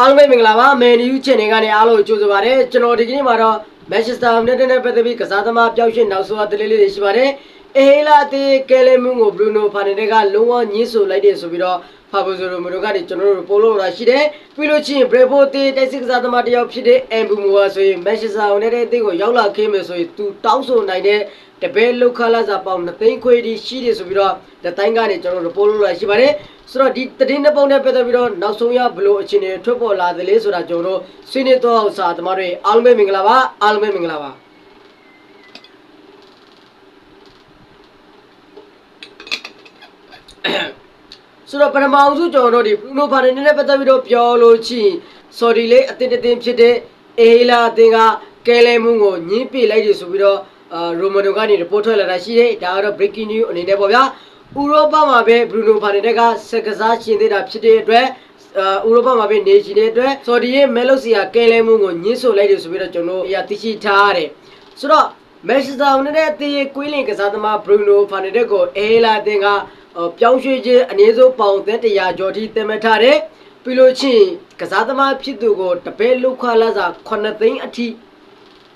အားလုံးပဲမင်္ဂလာပါမယ်နယူးချန်နယ်ကနေအားလုံးကိုကြိုဆိုပါရစေကျွန်တော်ဒီကနေ့မှာတော့ Manchester United နဲ့ပတ်သက်ပြီးကစားသမားပြောင်းရွှေ့နောက်ဆုံးအသေးလေးတွေရှိပါတယ်အေဟေလာတီကဲလမွန်ကို Bruno Fernandes ကလုံးဝညှင်းဆိုလိုက်တယ်ဆိုပြီးတော့ Fabrizio Romano ကနေကျွန်တော်တို့ပို့လို့လာရှိတယ်ပြီးလို့ချင်း Bravo တီတိုက်စစ်ကစားသမားတစ်ယောက်ဖြစ်တဲ့ Mbumo ဆိုရင် Manchester United အသင်းကိုရောက်လာခဲ့မယ်ဆိုရင်သူတောင်းဆိုနိုင်တဲ့တပည့်လောက်ခလာစာပေါင်း2သိန်းခွေဒီရှိတယ်ဆိုပြီးတော့တတိုင်းကနေကျွန်တော်တို့ပို့လို့လာရှိပါတယ် ဆိုတော့ဒီတည်င်းတစ်ပုံနဲ့ပတ်သက်ပြီးတော့နောက်ဆုံးရဘလို့အခြေအနေထွက်ပေါ်လာသလဲဆိုတာကျွန်တော်တို့ဆွေးနွေးတော့အောင်စာသမားတွေအားလုံးပဲမင်္ဂလာပါအားလုံးပဲမင်္ဂလာပါဆိုတော့ပထမအောင်ဆုံးကျွန်တော်တို့ဒီဘရူနိုဖာရန်နဲ့ပတ်သက်ပြီးတော့ပြောလို့ချင်ဆော်ဒီလေးအသင်းတစ်သင်းဖြစ်တဲ့အေဟီလာအသင်းကကဲလဲမှုကိုညှင်းပြလိုက်တယ်ဆိုပြီးတော့အာရိုမန်ဒိုကနေ report ထွက်လာတာရှိတယ်ဒါကတော့ breaking news အနေနဲ့ပေါ့ဗျာ ဥရောပမှာပဲဘရူနိုဖာရန်ကစက်ကစားရှင်သေးတာဖြစ်တဲ့အတွက်အာဥရောပမှာပဲနေရှိတဲ့အတွက်ဆော်ဒီရဲ့မဲလုစီယာကဲလဲမှုကိုညှင်းဆိုလိုက်တယ်ဆိုပြီးတော့ကျွန်တော်တို့အရာသိရှိထားရတယ်ဆိုတော့မန်ချက်စတာယူနိုက်တက်အသင်းရဲ့ကွင်းလင်ကစားသမားဘရူနိုဖာရန်ကိုအေဟီလာအသင်းကပြောင်းရွှေ့ခြင်းအနည်းဆုံးပေါင်သက်100ကျော်ထိတင်မှတ်ထားတယ်ပြီးလို့ချင်းကစားသမားဖြစ်သူကိုတပည့်လောက်ခလာစာ9သိန်းအထိ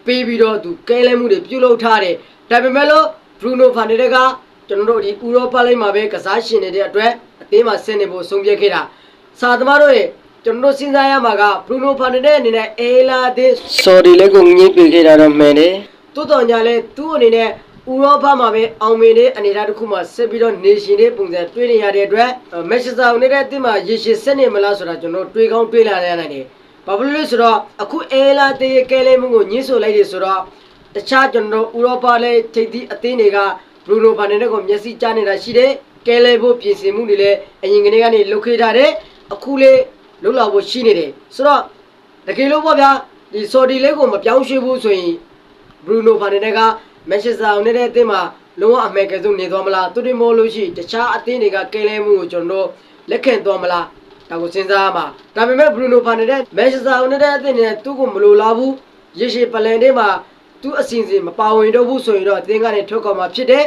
ပေးပြီးတော့သူကဲလဲမှုတွေပြုလုပ်ထားတယ်ဒါပေမဲ့လို့ဘရူနိုဖာနေဒက်က ကျွန်တော်တို့ဒီဥရောပလိမ့်မှာပဲကစားရှင်နေတဲ့အတွက်အသင်းမှာဆင်းနေဖို့ဆုံးဖြတ်ခဲ့တာစာသမားတို့ရဲ့ကျွန်တော်တို့စဉ်းစားရမှာကဘရူနိုဖာနေဒက်အနေနဲ့အေလာတဲ့ဆော်ဒီလက်ကိုငြိပြခဲ့တာတော့မှန်တယ်တိုးတော်ညာလဲသူ့အနေနဲ့ဥရောပမှာပဲအောင်မြင်တဲ့အနေအထားတစ်ခုမှာဆက်ပြီးတော့နေရှင်တဲ့ပုံစံတွေးနေရတဲ့အတွက်မက်ရှစာဝင်တဲ့အသင်းမှာရေရှည်ဆက်နေမလားဆိုတာကျွန်တော်တွေးကောင်းတွေးလာရနိုင်တယ်။ဘာဖြစ်လို့လဲဆိုတော့အခုအဲလာတေးကဲလေးမှုကိုညှင်းဆိုလိုက်တယ်ဆိုတော့တခြားကျွန်တော်ဥရောပလဲထိပ်သီးအသင်းတွေက ဘရူနိုဖာနယ်ကိုမျက်စိကြားနေတာရှိတယ်။ကဲလေးဖို့ပြင်ဆင်မှုတွေလည်းအရင်ကတည်းကနေလုပ်ခဲ့ထားတယ်။အခုလေလုံလောက်ဖို့ရှိနေတယ်။ဆိုတော့တကယ်လို့ပေါ့ဗျာဒီဆော်ဒီလေးကိုမပြောင်းရွှေ့ဘူးဆိုရင်ဘရူနိုဖာနယ်ကမန်ချက်စတာယူနိုက်တက်အသင်းမှာလုံးဝအမေကဆုံးနေသွားမလားသူတွေမို့လို့ရှိတခြားအသင်းတွေကကဲလဲမှုကိုကျွန်တော်တို့လက်ခံသွားမလားဒါကိုစဉ်းစားရမှာဒါပေမဲ့ဘရူနိုဖာနေတဲ့မန်ချက်စတာယူနိုက်တက်အသင်းနဲ့သူ့ကိုမလိုလားဘူးရေရှည်ပလန်တွေမှာ သူ့အစီအစဉ်မပါဝင်တော့ဘူးဆိုရင်တော့အသင်းကနေထွက်ကောက်မှာဖြစ်တယ်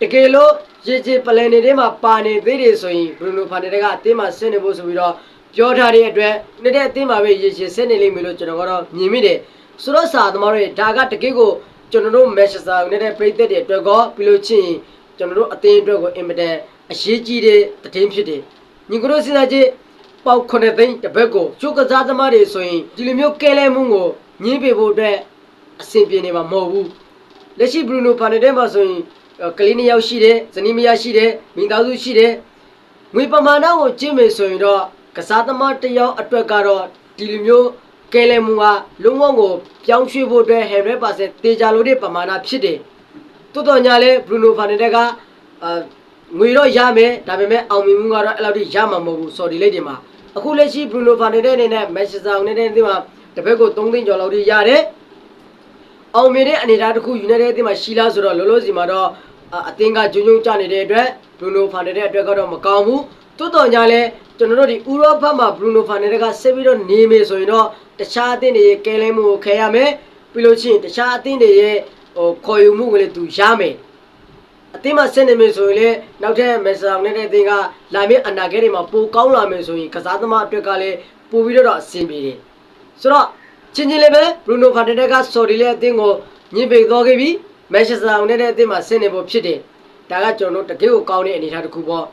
တကယ်လို့ရေရှည်ပလန်တွေထဲမှာပါနေသေးတယ်ဆိုရင်ဘရူနိုဖာနေတဲ့အသင်းမှာဆင်းနေဖို့ဆိုပြီးတော့ပြောထားတဲ့အတွက်နေ့တဲ့အသင်းမှာပဲရေရှည်ဆင်းနေလိမ့်မယ်လို့ကျွန်တော်ကတော့မြင်မိတယ်ဆိုတော့စာသမားတွေဒါကတကယ်ကိုကျွန်တော်တို့မက်ရှစာနေတဲ့ပြည်သက်တွေအတွက်ကောပြီးလို့ချင်းကျွန်တော်တို့အသင်းအတွက်ကိုအင်မတန်အရေးကြီးတဲ့တည်င်းဖြစ်တယ်။ညီကတို့စဉ်းစားကြည့်ပေါက်9သိန်းတစ်ဘက်ကိုချိုးကစားသမားတွေဆိုရင်ဒီလိုမျိုးကဲလဲမှုကိုညှင်းပေဖို့အတွက် အဆင်ပြေနေမှာမဟုတ်ဘူး။လက်ရှိဘရူနိုဖာနေတဲ့မှာဆိုရင်ကလေးနှစ်ယောက်ရှိတယ်ဇနီးမယားရှိတယ်မိသားစုရှိတယ်ငွေပမာဏကိုကျင့်မယ်ဆိုရင်တော့ကစားသမားတစ်ယောက်အတွက်ကတော့ဒီလိုမျိုးကဲလဲမှုကလုံးဝကိုပြောင်းရွှေ့ဖို့အတွက်100%တေချာလို့တဲ့ပမာဏဖြစ်တယ်။တိုးတော်ညာလဲဘရူနိုဖာနေတက်ကအာငွေတော့ရမယ်ဒါပေမဲ့အောင်မြင်မှုကတော့အဲ့လောက်ထိရမှာမဟုတ်ဘူးဆော်ဒီလိတ်တွေမှာအခုလက်ရှိဘရူနိုဖာနေတဲ့အနေနဲ့မက်ရှ်စာနေတဲ့ဒီမှာတစ်ဘက်ကို3သိန်းကျော်လောက်ထိရတယ်။ အောင်မြင်တဲ့အနေအထားတစ်ခုယူနေတဲ့အသင်းမှာရှိလားဆိုတော့လောလောဆယ်မှာတော့အသင်းကဂျုံဂျုံကျနေတဲ့အတွက်ဘရူနိုဖာနေတဲ့အတွက်ကတော့မကောင်းဘူး။တိုးတော်ညာလဲကျွန်တော်တို့ဒီဥရောပမှာဘရူနိုဖာနေတဲ့ကဆက်ပြီးတော့နေမယ်ဆိုရင်တော့တခြားအသင်းတွေရဲ့ကဲလဲမှုကိုခဲရမယ်ပြီးလို့ချင်းတခြားအသင်းတွေရဲ့ဟိုခေါ်ယူမှုကိုလည်းသူရမယ်အသင်းမှာဆက်နေမယ်ဆိုရင်လည်းနောက်ထပ်မက်ဆာနဲ့တဲ့အသင်းကလာမယ့်အနာဂတ်တွေမှာပိုကောင်းလာမယ်ဆိုရင်ကစားသမားအတွက်ကလည်းပိုပြီးတော့အဆင်ပြေတယ်ဆိုတော့ ချင်းချင်းလေးပဲဘရူနိုဖာတက်တက်ကဆော်ဒီရဲ့အသင်းကိုညှိပိတ်သွားခဲ့ပြီးမက်ချက်စတာနဲ့တဲ့အသင်းမှာဆင်းနေဖို့ဖြစ်တယ်ဒါကကျွန်တော်တို့တကယ်ကိုကောင်းတဲ့အနေအထားတစ်ခုပေါ့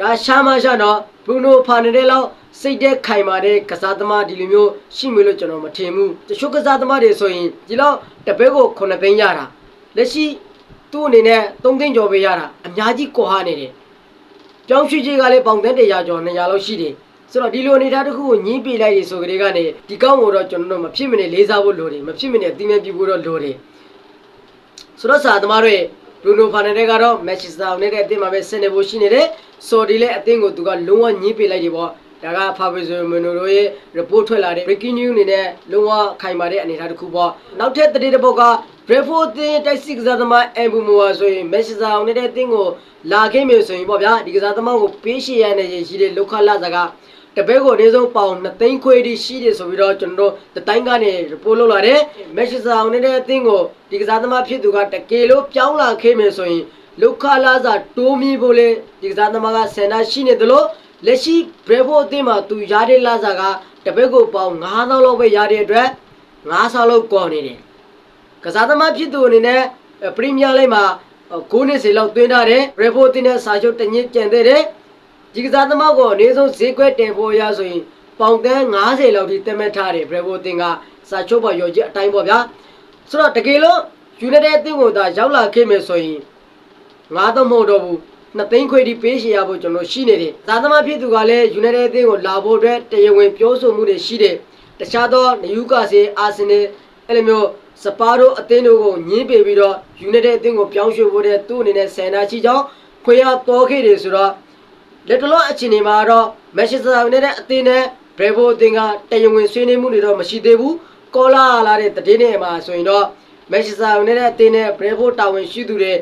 ဒါရှာမရှာတော့ဘရူနိုဖာနေတဲ့လောက်စိတ်တဲ့ခိုင်မာတဲ့ကစားသမားဒီလိုမျိုးရှိမလို့ကျွန်တော်မထင်ဘူးတချို့ကစားသမားတွေဆိုရင်ဒီလောက်တပည့်ကို9သိန်းရတာလက်ရှိသူ့အနေနဲ့3သိန်းကျော်ပဲရတာအများကြီးကွာနေတယ်ကြောင်းရွှေကြီးကလည်းပေါင်သက်100ကျော်200လောက်ရှိတယ် ဆိုတော့ဒီလိုအနေထားတစ်ခုကိုညှင်းပြလိုက်ရဆိုကြတဲ့ကနေဒီကောင်းကိုတော့ကျွန်တော်တို့မဖြစ်မနေလေးစားဖို့လိုတယ်မဖြစ်မနေအသိဉာဏ်ပြုဖို့တော့လိုတယ်ဆိုတော့စာသမားတွေဘရူနိုဖာနယ်ကတော့မန်ချက်စတာနဲ့တဲ့အသင်းမှာပဲဆင်နေဖို့ရှိနေတယ်ဆော်ဒီလည်းအသင်းကိုသူကလုံးဝညှင်းပြလိုက်တယ်ပေါ့ဒါက Fabrizio Romano တို့ရဲ့ report ထွက်လာတဲ့ breaking news အနေနဲ့လုံးဝခိုင်မာတဲ့အနေအထားတစ်ခုပေါ့နောက်ထပ်သတင်းတစ်ပုဒ်က Brentford တင်းတိုက်စစ်ကစားသမား Mbumo ဆိုရင် Manchester United တင်းကိုလာခဲ့မယ်ဆိုရင်ပေါ့ဗျာဒီကစားသမားကိုပေးရှေ့ရနေရှိတဲ့လောက်ခလာစကား တပည့်ကိုအနည်းဆုံးပေါင်2သိန်းခွေတိရှိတယ်ဆိုပြီးတော့ကျွန်တော်တို့တတိုင်းကနေ report လုပ်လာတယ် Manchester United အသင်းကိုဒီကစားသမားဖြစ်သူကတကယ်လို့ပြောင်းလာခဲ့မယ်ဆိုရင်လောက်ခလာစာတိုးမြည်ဖို့လေဒီကစားသမားကဆန္ဒရှိနေတယ်လို့လက်ရှိ Bravo အသင်းမှာသူရတဲ့လစာကတပတ်ကိုပေါင်9000လောက်ပဲရတဲ့အတွက်9ဆောက်လောက်ကော်နေတယ်ကစားသမားဖြစ်သူအနေနဲ့ပရီးမီးယားလိဂ်မှာ9နှစ်စီလောက်သွင်းထားတယ် Bravo အသင်းနဲ့စာချုပ်တစ်နှစ်ကျန်သေးတယ် ဒီကစားသမားကိုအနည်းဆုံးဈေးကွက်တင်ဖို့ရဆိုရင်ပေါင်တန်း90လောက်ထိတက်မှတ်ထားတယ် Bravo အသင်းကစာချုပ်ပေါ်ရော်ချက်အတိုင်းပေါ့ဗျာဆိုတော့တကယ်လို့ United အသင်းကိုသာရောက်လာခဲ့မယ်ဆိုရင်ငါတော့မဟုတ်တော့ဘူးနှစ်သိန်းခွေဒီပေးရှရဖို့ကျွန်တော်ရှိနေတယ်။သာသမာဖြစ်သူကလည်း United အသင်းကိုလာဖို့အတွက်တရားဝင်ပြောဆိုမှုတွေရှိတယ်။တခြားသောနယူကာဆယ်အာဆင်နယ်အဲ့လိုမျိုးစပါရိုအသင်းတို့ကိုညှင်းပယ်ပြီးတော့ United အသင်းကိုပြောင်းရွှေ့ဖို့တဲ့သူ့အနေနဲ့ဆန္ဒရှိကြောင်းခွေရတော်ခဲ့တယ်ဆိုတော့ လက်တလောအခြေအနေမှာတော့ Manchester United အသင်းနဲ့ Bravo အသင်းကတရားဝင်ဆွေးနွေးမှုတွေတော့မရှိသေးဘူး။ကောလာလာတဲ့တည်င်းတွေမှာဆိုရင်တော့ Manchester United အသင်းနဲ့ Bravo တာဝန်ရှိသူတွေ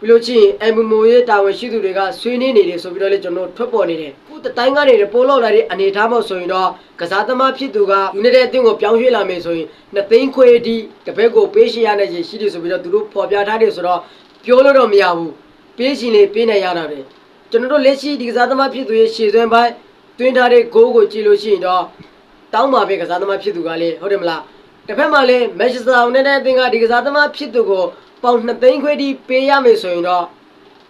ပြီးလို့ချင်းအမ်ဘူမိုရဲ့တာဝန်ရှိသူတွေကဆွေးနွေးနေတယ်ဆိုပြီးတော့လေကျွန်တော်ထွက်ပေါ်နေတယ်ခုတတိုင်းကနေပိုးလောက်လာတဲ့အနေထားမို့ဆိုရင်တော့ကစားသမားဖြစ်သူက United အသင်းကိုပြောင်းရွှေ့လာမယ်ဆိုရင်နှစ်သိန်းခွေဒီတပည့်ကိုပေးရှရတဲ့ရရှိတယ်ဆိုပြီးတော့သူတို့ဖော်ပြထားတယ်ဆိုတော့ပြောလို့တော့မရဘူးပေးရှင်လေပေးနိုင်ရတာတယ် ကျွန်တော်တို့လက်ရှိဒီကစားသမားဖြစ်သူရဲ့ရှေ့စွမ်းပိုင်းတွင်းထားတဲ့ဂိုးကိုကြည့်လို့ရှိရင်တော့တောင်းပါပဲကစားသမားဖြစ်သူကလေဟုတ်တယ်မလားတစ်ဖက်မှာလည်း Manchester United အသင်းကဒီကစားသမားဖြစ်သူကိုပေါင်2သိန်းခွဲထိပေးရမယ်ဆိုရင်တော့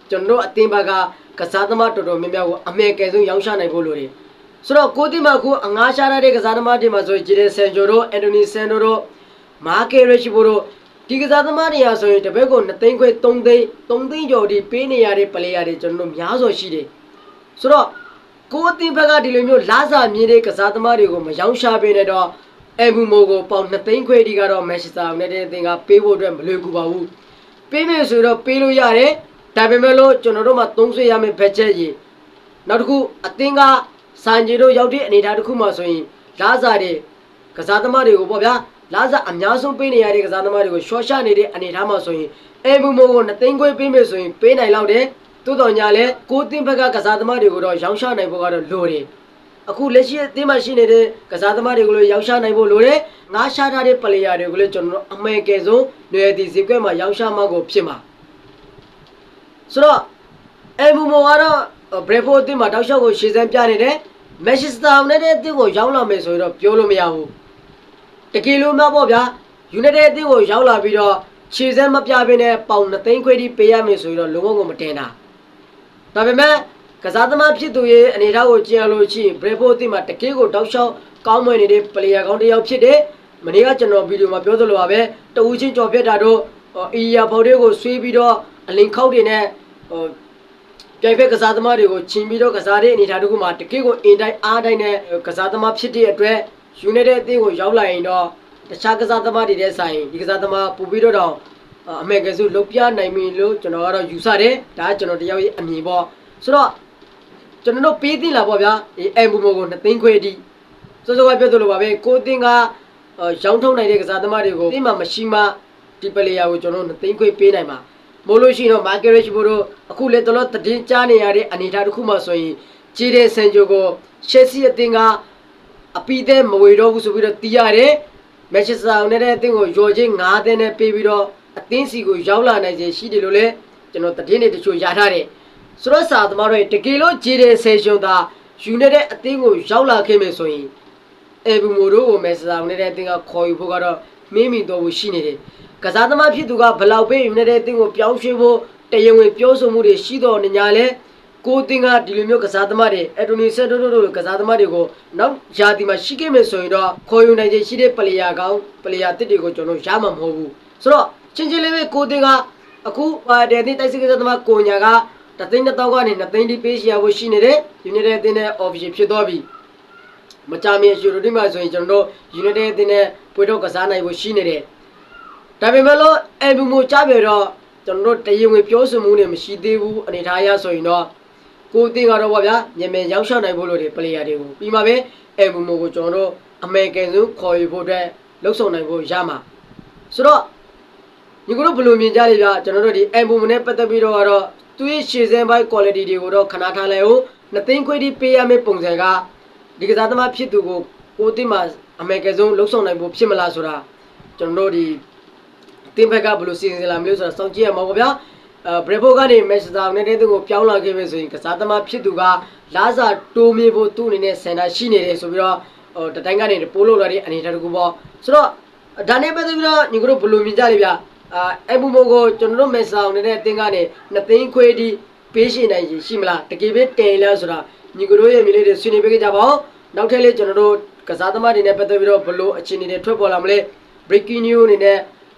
ကျွန်တော်တို့အသင်းဘက်ကကစားသမားတော်တော်များများကိုအမေကယ်ဆုံးရောင်းချနိုင်ဖို့လိုတယ်ဆိုတော့ကိုတိမခုအငားရှာရတဲ့ကစားသမားတွေမှာဆိုရင်ဂျီဒန်ဆန်ဂျိုတို့အန်တိုနီဆန်တို့မာကေရရှိဘိုတို့ ဒီကစားသမားတွေဟာဆိုရင်တပတ်ကို2သိန်းခွဲ3သိန်း3သိန်းကျော်ဒီပေးနေရတဲ့ပလေယာတွေကျွန်တော်တို့များစွာရှိတယ်ဆိုတော့ကိုအသင်းဘက်ကဒီလိုမျိုးလာစာမြင်တဲ့ကစားသမားတွေကိုမရောင်းချပေးနေတော့အဘူမိုကိုပေါင်2သိန်းခွဲဒီကတော့မန်ချက်စတာယူနိုက်တက်အသင်းကပေးဖို့အတွက်မလွယ်ကူပါဘူးပေးမယ်ဆိုတော့ပေးလို့ရတယ်ဒါပေမဲ့လို့ကျွန်တော်တို့မှသုံးဆွေရမယ့်ဘတ်ဂျက်ကြီးနောက်တစ်ခုအသင်းကစံကြီးတို့ရောက်တဲ့အနေအထားတစ်ခုမှဆိုရင်လာစာတွေကစားသမားတွေကိုပေါ့ဗျာ လာစာအများဆုံးပေးနေရတဲ့ကစားသမားတွေကိုရှော့ချနေတဲ့အနေအထားမှဆိုရင်အဘူမိုကို2သိန်းခွဲပေးမယ်ဆိုရင်ပေးနိုင်လောက်တယ်တိုးတော်ညာလဲကိုတင်းဘက်ကကစားသမားတွေကိုတော့ရောင်းချနိုင်ဖို့ကတော့လိုတယ်အခုလက်ရှိအသင်းမှာရှိနေတဲ့ကစားသမားတွေကိုလည်းရောင်းချနိုင်ဖို့လိုတယ်ငါးရှာထားတဲ့ပလေယာတွေကိုလည်းကျွန်တော်တို့အမေကယ်ဆုံးຫນွေတီဇီကွဲမှာရောင်းချမှကိုဖြစ်မှာဆိုတော့အဘူမိုကတော့ဘရက်ဖို့အသင်းမှာတောက်လျှောက်ကိုရှေ့စမ်းပြနေတယ်မန်ချက်စတာယူနိုက်တက်အသင်းကိုရောက်လာမယ်ဆိုရင်တော့ပြောလို့မရဘူး တကယ်လို့မပေါ့ဗျာယူနိုက်တက်အသင်းကိုရောက်လာပြီးတော့ခြေစမ်းမပြဘဲနဲ့ပေါင်2သိန်းခွဲထိပေးရမယ်ဆိုရင်တော့လုံးဝကိုမတင်တာဒါပေမဲ့ကစားသမားဖြစ်သူရဲ့အနေအထားကိုကြည့်ရလို့ရှိရင်ဘရက်ဖို့အသင်းမှာတကယ်ကိုတောက်လျှောက်ကောင်းမွန်နေတဲ့ပလေယာကောင်းတစ်ယောက်ဖြစ်တယ်မနေ့ကကျွန်တော်ဗီဒီယိုမှာပြောသလိုပါပဲတဦးချင်းကြော်ပြတ်တာတို့အီယာဖော်တွေကိုဆွေးပြီးတော့အလင်ခောက်တွေနဲ့ဟိုပြိုင်ဖက်ကစားသမားတွေကိုချင်းပြီးတော့ကစားတဲ့အနေအထားတခုမှာတကယ့်ကိုအင်တိုင်းအားတိုင်းနဲ့ကစားသမားဖြစ်တဲ့အတွက် ယူနိုက်တက်အသင်းကိုရောက်လာရင်တော့တခြားကစားသမားတွေတဲ့ဆိုင်ဒီကစားသမားပူပြီးတော့တော့အမေကစုလုတ်ပြနိုင်ပြီလို့ကျွန်တော်ကတော့ယူဆတယ်ဒါကကျွန်တော်တယောက်ရဲ့အမြင်ပေါ့ဆိုတော့ကျွန်တော်တို့ပေးသိလာပေါ့ဗျာဒီအမ်ဘူမိုကို2သိန်းခွဲအထိစောစောကပြောသလိုပါပဲကိုအသင်းကရောင်းထုတ်နိုင်တဲ့ကစားသမားတွေကိုအသင်းမှာမရှိမှဒီပလေယာကိုကျွန်တော်တို့2သိန်းခွဲပေးနိုင်မှာမို့လို့ရှိရင်တော့မာကရက်ချ်ဘိုတို့အခုလက်တော်တည်င်းကြားနေရတဲ့အနေအထားတစ်ခုမှဆိုရင်ဂျီဒန်ဆန်ဂျိုကိုရှက်စီအသင်းက အပီးတဲ့မဝေတော့ဘူးဆိုပြီးတော့တီးရတယ်မန်ချက်စတာယူနိုက်တက်အသင်းကိုရော်ချင်း9သင်းနဲ့ပေးပြီးတော့အသင်းစီကိုရောက်လာနိုင်ခြေရှိတယ်လို့လည်းကျွန်တော်တည်င်းတွေတချို့ရထားတယ်ဆိုတော့စာသမားတို့တကယ်လို့ဂျီဒန်ဆန်ဂျိုသာယူနိုက်တက်အသင်းကိုရောက်လာခဲ့မယ်ဆိုရင်အေဘူမိုတို့ကိုမန်ချက်စတာယူနိုက်တက်အသင်းကခေါ်ယူဖို့ကတော့မင်းမီတော့ဘူးရှိနေတယ်ကစားသမားဖြစ်သူကဘလောက်ပဲယူနိုက်တက်အသင်းကိုပြောင်းရွှေ့ဖို့တရားဝင်ပြောဆိုမှုတွေရှိတော်နေညာလဲ ကိုတင်ကဒီလိုမျိုးကစားသမားတွေအက်တိုနီဆက်တိုတိုတို့ကစားသမားတွေကိုနောက်ယာတီမှာရှိခဲ့မယ်ဆိုရင်တော့ခေါ်ယူနိုင်ခြင်းရှိတဲ့ပလေယာကောင်းပလေယာတစ်တွေကိုကျွန်တော်ရမှာမဟုတ်ဘူးဆိုတော့ချင်းချင်းလေးပဲကိုတင်ကအခုပါတယ်တင်တိုက်စစ်ကစားသမားကိုညာကတသိန်းတစ်တောင်းကနေနှစ်သိန်းတိပေးရဖို့ရှိနေတဲ့ယူနိုက်တက်အသင်းနဲ့ official ဖြစ်သွားပြီမကြမီယူရိုတီမှာဆိုရင်ကျွန်တော်တို့ယူနိုက်တက်အသင်းနဲ့ပွဲတော့ကစားနိုင်ဖို့ရှိနေတယ်ဒါပေမဲ့လို့အမ်ဘူမိုကြပြတော့ကျွန်တော်တို့တရင်ဝင်ပြောဆိုမှုနဲ့မရှိသေးဘူးအနေထားအရဆိုရင်တော့ ကိုအသင်းကတော့ဗောဗျာမြန်မြန်ရောက်ရှောက်နိုင်ဖို့လို့ဒီပလေယာတွေကိုပြီးမှပဲအမ်ဘူမိုကိုကျွန်တော်တို့အမေရိကန်စုခေါ်ယူဖို့အတွက်လှုပ်ဆောင်နိုင်ဖို့ရမှာဆိုတော့ညီကိုတို့ဘယ်လိုမြင်ကြလဲဗျာကျွန်တော်တို့ဒီအမ်ဘူမိုနဲ့ပတ်သက်ပြီးတော့ကတော့သူရဲ့ရှေ့စင်းပိုင်း quality တွေကိုတော့ခဏထားလိုက်အောင်နှစ်သိန်းခွေးတိပေးရမယ့်ပုံစံကဒီကစားသမားဖြစ်သူကိုကိုအသင်းမှာအမေရိကန်စုလှုပ်ဆောင်နိုင်ဖို့ဖြစ်မလားဆိုတာကျွန်တော်တို့ဒီတင်းဘက်ကဘယ်လိုစီစဉ်လာမလို့ဆိုတာစောင့်ကြည့်ရမှာပေါ့ဗျာ ဘရက်ဖို့ကနေမက်ဆက်တာနေတဲ့သူကိုပြောင်းလာခဲ့ပြီဆိုရင်ကစားသမားဖြစ်သူကလာစာတိုးမြေဖို့သူ့အနေနဲ့စင်တာရှိနေတယ်ဆိုပြီးတော့ဟိုတတိုင်းကနေပိုးလို့လာတဲ့အနေထားတစ်ခုပေါ့ဆိုတော့ဒါနဲ့ပတ်သက်ပြီးတော့ညီတို့ဘယ်လိုမြင်ကြလဲဗျအာအဲ့ဘူမိုကိုကျွန်တော်တို့မက်ဆောင်နေတဲ့အတင်းကနေနှစ်သိန်းခွေးဒီပေးရှင်နိုင်ရင်ရှိမလားတကယ်ပဲတင်လားဆိုတာညီတို့ရဲ့မြင်လေးတွေဆွေးနွေးပေးကြပါဦးနောက်ထပ်လေးကျွန်တော်တို့ကစားသမားတွေနဲ့ပတ်သက်ပြီးတော့ဘယ်လိုအခြေအနေတွေထွက်ပေါ်လာမလဲ breaking news အနေနဲ့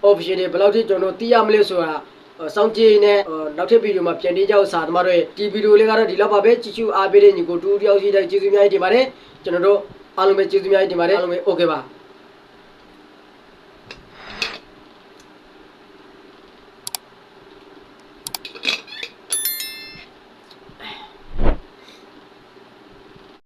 official တွေဘယ်လောက်ထိကျွန်တော်တို့သိရမလဲဆိုတာဟို စောင့်ကြည့်နေဟိုနောက်ထပ်ဗီဒီယိုမှာပြန်နေကြအောင်စာသမားတို့ရဲ့ဒီဗီဒီယိုလေးကတော့ဒီလောက်ပါပဲကြည့်ချူအားပေးတဲ့ညီကိုတူတယောက်ရှိတဲ့ကျေးဇူးများကြီးတင်ပါတယ်ကျွန်တော်တို့အားလုံးပဲကျေးဇူးများကြီးတင်ပါတယ်အားလုံးပဲ okay ပါ